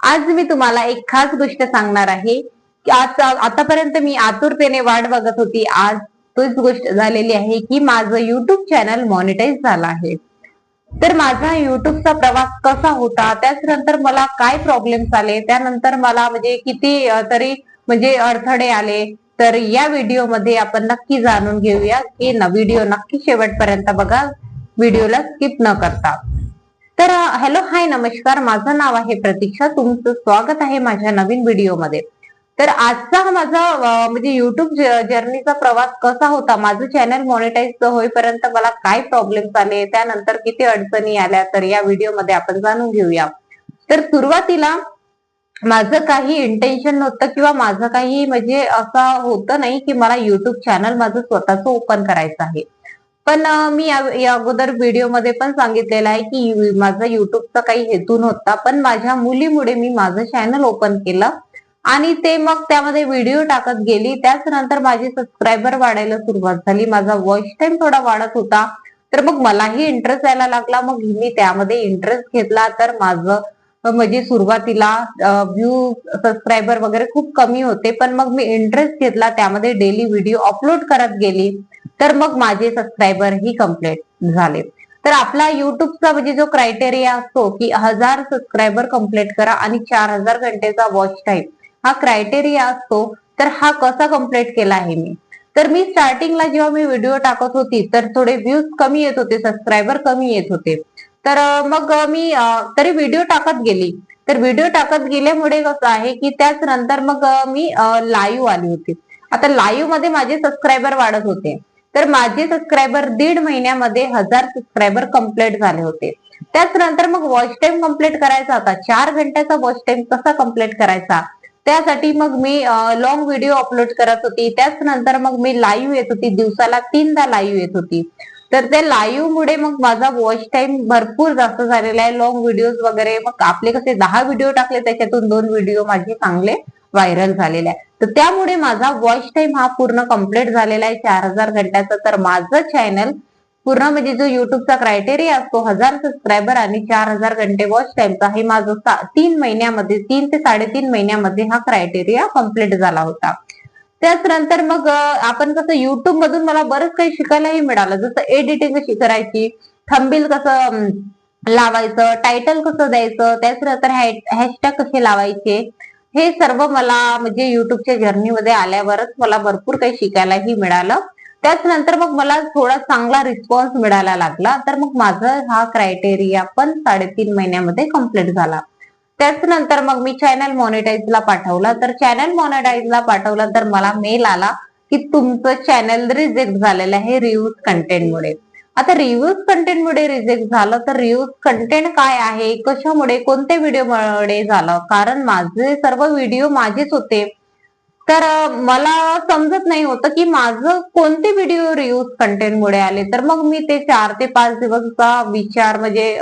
आज मी तुम्हाला एक खास गोष्ट सांगणार आहे की आज आतापर्यंत मी आतुरतेने वाट बघत होती. आज तोच गोष्ट झालेली आहे की माझं युट्यूब चॅनल मॉनिटाईज झालं आहे. तर माझा युट्यूबचा प्रवास कसा होता? त्याच्यानंतर मला काय प्रॉब्लेम्स आले? त्यानंतर मला म्हणजे किती तरी म्हणजे अडथळे आले? तर या व्हिडिओमध्ये आपण नक्की जाणून घेऊया की व्हिडिओ नक्की शेवटपर्यंत बघा. व्हिडिओला स्किप न करता. तर हॅलो हाय नमस्कार. माझं नाव आहे प्रतीक्षा. तुमचं स्वागत आहे माझ्या नवीन व्हिडिओमध्ये. तर आजचा हा माझा म्हणजे युट्यूब जर्नीचा प्रवास कसा होता? माझं चॅनल मॉनिटाईज होईपर्यंत मला काय प्रॉब्लेम्स आले? त्यानंतर किती अडचणी आल्या? तर या व्हिडिओमध्ये आपण जाणून घेऊया. तर सुरुवातीला माझं काही इंटेन्शन नव्हतं किंवा माझं काही म्हणजे असं होतं नाही की मला युट्यूब चॅनल माझं स्वतःचं ओपन करायचं आहे. पण मी या या अगोदर व्हिडिओमध्ये पण सांगितलेलं आहे की माझा युट्यूबचा काही हेतू नव्हता पण माझ्या मुलीमुळे मी माझं चॅनल ओपन केलं आणि ते मग त्यामध्ये व्हिडिओ टाकत गेली. त्याच नंतर माझे सबस्क्रायबर वाढायला सुरुवात झाली. माझा वॉच टाइम थोडा वाढत होता. तर मग मलाही इंटरेस्ट यायला लागला. मग मी त्यामध्ये इंटरेस्ट घेतला. तर माझं म्हणजे सुरुवातीला व्ह्यू सबस्क्रायबर वगैरे खूप कमी होते. पण मग मी इंटरेस्ट घेतला. त्यामध्ये डेली व्हिडिओ अपलोड करत गेली. तर मग माझे सबस्क्रायबर ही कंप्लीट झाले. तर आपला युट्यूबचा म्हणजे जो क्रायटेरिया असतो की हजार सबस्क्रायबर कंप्लीट करा आणि चार हजार घंटेचा वॉच टाईम हा क्रायटेरिया असतो तर हा कसा कंप्लीट केला आहे मी? तर मी स्टार्टिंगला जेव्हा मी व्हिडिओ टाकत होती तर थोडे व्ह्यूज कमी येत होते सबस्क्रायबर कमी येत होते. तर मग मी तरी व्हिडिओ टाकत गेली. तर व्हिडिओ टाकत गेल्यामुळे कसं आहे की त्याच नंतर मग मी लाईव्ह आली होती. आता लाईव्हमध्ये माझे सबस्क्रायबर वाढत होते. तर माझे सबस्क्रायबर दीड महिन्यामध्ये हजार सबस्क्रायबर कंप्लीट झाले होते. त्याच नंतर मग वॉच टाइम कंप्लीट करायचा होता. चार घंट्याचा वॉच टाइम कसा कंप्लीट करायचा? त्यासाठी मग मी लॉंग व्हिडिओ अपलोड करत होती. त्याच नंतर मग मी लाईव्ह येत होती. दिवसाला तीनदा लाईव्ह येत होती. तर त्या लाईव्ह मुळे मग माझा वॉच टाइम भरपूर जास्त झालेला आहे. लॉंग व्हिडिओज वगैरे मग आपले कसे दहा व्हिडिओ टाकले त्याच्यातून दोन व्हिडिओ माझे चांगले व्हायरल झालेला आहे. तर त्यामुळे माझा वॉच टाइम हा पूर्ण कंप्लीट झालेला आहे. चार हजार घंट्याचा. तर माझं चॅनल पूर्ण म्हणजे जो युट्यूबचा क्रायटेरिया असतो हजार सबस्क्रायबर आणि चार हजार घंटे वॉच टाइमचा हे माझं तीन महिन्यामध्ये तीन ते साडेतीन महिन्यामध्ये हा क्रायटेरिया कंप्लीट झाला होता. त्याच नंतर मग आपण कसं युट्यूब मधून मला बरंच काही शिकायलाही मिळालं. जसं एडिटिंग कशी करायची थंबिल कसं लावायचं टायटल कसं द्यायचं त्याच नंतर हॅशटॅग कसे लावायचे हे सर्व मला म्हणजे युट्यूबच्या जर्नीमध्ये आल्यावरच मला भरपूर काही शिकायलाही मिळालं. त्याच नंतर मग मला थोडा चांगला रिस्पॉन्स मिळायला लागला. तर मग माझं हा क्रायटेरिया पण साडेतीन महिन्यामध्ये कंप्लीट झाला. त्याच नंतर मग मी चॅनल मॉनिटाईजला पाठवला. तर चॅनल मॉनिटाईजला पाठवला तर मला मेल आला की तुमचं चॅनल रिजेक्ट झालेलं आहे रिव्ह्यूज कंटेंटमुळे आता रिव्ह्यूज कंटेंटमुळे रिजेक्ट झालं तर रिव्ह्यूज कंटेंट काय आहे? कशामुळे? कोणत्या व्हिडिओमुळे झालं? कारण माझे सर्व व्हिडिओ माझेच होते. तर मला समजत नाही होतं की माझं कोणते व्हिडिओ रिव्ह्यूज कंटेंटमुळे आले. तर मग मी ते चार ते पाच दिवसचा विचार म्हणजे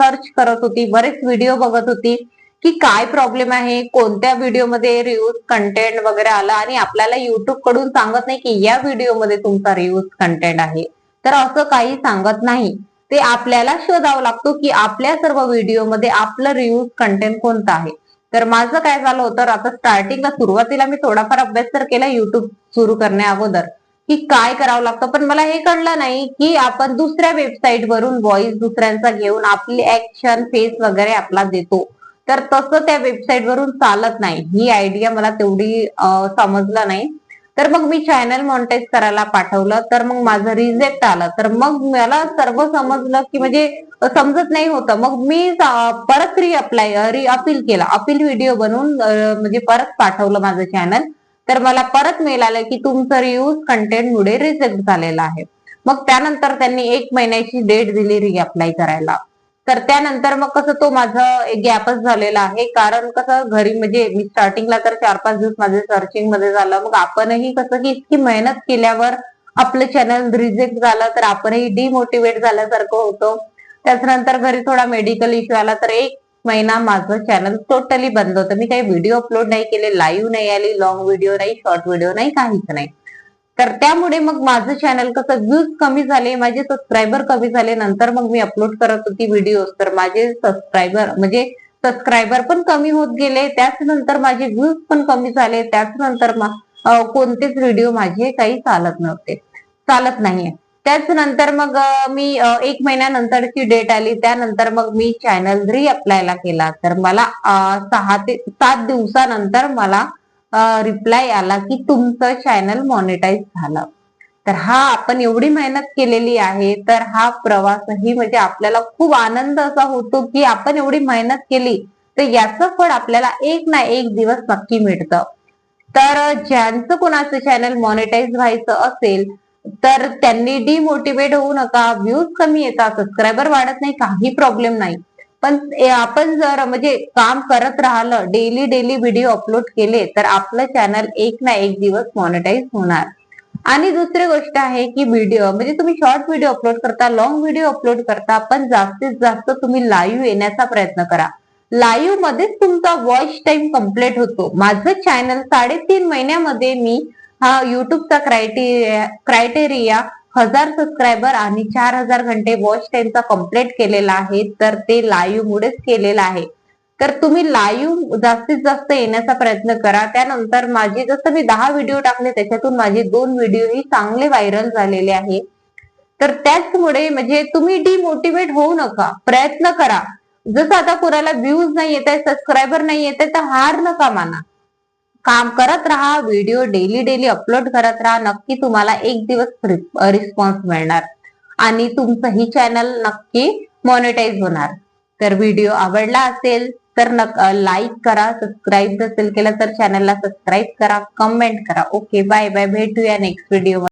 सर्च करत होती. बरेच व्हिडिओ बघत होती की काय प्रॉब्लेम आहे? कोणत्या व्हिडिओमध्ये रिव्ह्यूज कंटेंट वगैरे आलं? आणि आपल्याला युट्यूबकडून सांगत नाही की या व्हिडिओमध्ये तुमचा रिव्ह्यूज कंटेंट आहे. तर असं काही सांगत नाही. ते आपल्याला शोधावं लागतो की आपल्या सर्व व्हिडिओमध्ये आपलं रिव्ह्यूज कंटेंट कोणतं आहे. तर माझं काय झालं होतं आता स्टार्टिंगला सुरुवातीला मी थोडाफार अभ्यास तर केला युट्यूब सुरू करण्या अगोदर की काय करावं लागतं. पण मला हे कळलं नाही की आपण दुसऱ्या वेबसाईट वरून व्हॉइस दुसऱ्यांचा घेऊन आपली ऍक्शन फेस वगैरे आपला देतो. तर तसं त्या वेबसाईट वरून चालत नाही. ही आयडिया मला तेवढी समजलं नाही. तर मग मी चॅनल मॉनिटाईज करायला पाठवलं तर मग माझं रिजेक्ट आलं. तर मग मला सर्व समजलं की म्हणजे समजत नाही होतं. मग मी परत री अप्लाय री अपील केला. अपील व्हिडिओ बनवून म्हणजे परत पाठवलं माझं चॅनल तर मला परत मेल आलं की तुमचं रियूज कंटेंट मुळे रिजेक्ट झालेलं आहे. मग त्यानंतर त्यांनी एक महिन्याची डेट दिली री अप्लाय करायला. तर त्यानंतर मग कसं तो माझा गॅपच झालेला आहे. कारण कसं घरी म्हणजे मी स्टार्टिंगला तर चार पाच दिवस माझे सर्चिंगमध्ये झालं. मग आपणही कसं की इतकी मेहनत केल्यावर आपलं चॅनल रिजेक्ट झालं तर आपणही डिमोटिवेट झाल्यासारखं होतं. त्याच्यानंतर घरी थोडा मेडिकल इश्यू आला तर एक महिना माझं चॅनल टोटली बंद होतं. मी काही व्हिडिओ अपलोड नाही केले लाईव्ह नाही आली लॉंग व्हिडिओ नाही शॉर्ट व्हिडिओ नाही काहीच नाही. तर त्यामुळे मग माझं चॅनल कसं व्ह्यूज कमी झाले माझे सबस्क्रायबर कमी झाले नंतर मग मी अपलोड करत होती व्हिडिओ तर माझे सबस्क्रायबर म्हणजे सबस्क्रायबर पण कमी होत गेले त्याच नंतर माझे व्ह्यूज पण कमी झाले त्याच नंतर कोणतेच व्हिडिओ माझे काही चालत नव्हते चालत नाहीये. त्याच नंतर मग मी एक महिन्यानंतरची डेट आली त्यानंतर मग मी चॅनल रिअप्लायला केला. तर मला सहा ते सात दिवसानंतर मला रिप्लाय आला की तुमचं चॅनल मॉनिटाईज झालं. तर हा आपण एवढी मेहनत केलेली आहे तर हा प्रवासही म्हणजे आपल्याला खूप आनंद असा होतो की आपण एवढी मेहनत केली तर याचं फळ आपल्याला एक ना एक दिवस नक्की मिळतं. तर ज्यांचं कोणाचं चॅनल मॉनिटाईज व्हायचं असेल तर त्यांनी डिमोटिवेट होऊ नका व्ह्यूज कमी येतात सबस्क्रायबर वाढत नाही काही प्रॉब्लेम नाही. पण आपण जर म्हणजे काम करत राहिलं डेली डेली व्हिडिओ अपलोड केले तर आपलं चॅनल एक ना एक दिवस मॉनिटाईज होणार. आणि दुसरी गोष्ट आहे की व्हिडिओ म्हणजे तुम्ही शॉर्ट व्हिडिओ अपलोड करता लॉंग व्हिडिओ अपलोड करता पण जास्तीत जास्त तुम्ही लाईव्ह येण्याचा प्रयत्न करा. लाईव्ह मध्येच तुमचा वॉच टाइम कंप्लीट होतो. माझं चॅनल साडेतीन महिन्यामध्ये मी हा युट्यूबचा क्रायटेरिया क्रायटेरिया हजार सबस्क्रायबर आणि चार हजार घंटे वॉच टाइमचा कंप्लीट केलेला आहे तर ते लाईव्ह मुळेच केलेलं आहे. तर तुम्ही लाईव्ह जास्तीत जास्त येण्याचा प्रयत्न करा. त्यानंतर माझे जसं मी दहा व्हिडिओ टाकले त्याच्यातून माझे दोन व्हिडिओ ही चांगले व्हायरल झालेले आहे. तर त्याचमुळे म्हणजे तुम्ही डिमोटिवेट होऊ नका. प्रयत्न करा. जसं आता कोणाला व्ह्यूज नाही येत आहे सबस्क्रायबर नाही येत आहे तर हार नका माना. काम करत राहा व्हिडिओ डेली डेली अपलोड करत राहा. नक्की तुम्हाला एक दिवस रिस्पॉन्स मिळणार. आणि तुमचं ही चॅनल नक्की मॉनिटाईज होणार. तर व्हिडिओ आवडला असेल तर लाईक करा सबस्क्राईब नसेल केलं तर चॅनलला सबस्क्राईब करा कमेंट करा. ओके बाय बाय भेटूया नेक्स्ट व्हिडिओ